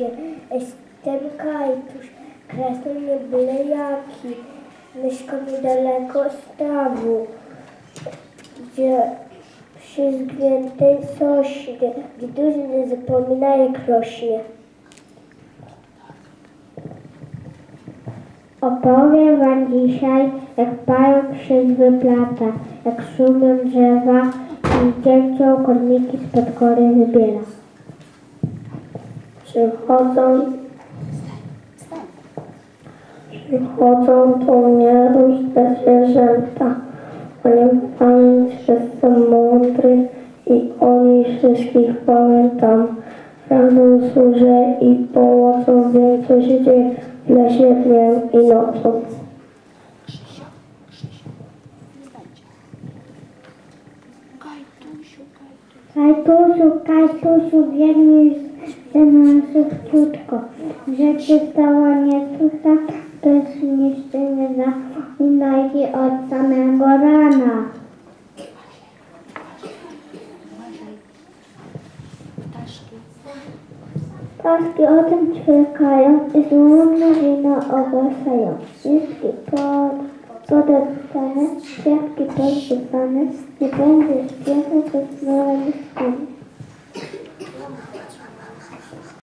Jestem kajtuś, krasny byle jaki. Mieszkam niedaleko stawu, gdzie przy zgniętej sośnie, gdy nie zapomina jak rośnie. Opowiem wam dzisiaj, jak pająk się wyplata, jak szumem drzewa i dzięcią korniki spod kory wybiera. Przychodzą, przychodzą do mnie różne zwierzęta. Oni że jestem mądry i o nich wszystkich pamiętam. Rano służę i pomocą wiem, co się dzieje w lesie i nocą. Kajtusiu. Kajtusiu, Kajtusiu, biegnij ze mną Że cię stała niesucha, to jest niszczenie zapominajcie od samego rana. Paski o tym ćwierkają i złomne wino ogłasają. Liski pod, podeptane, kwiatki porzucane, nie będzie śpiewu ze sznurem skóry.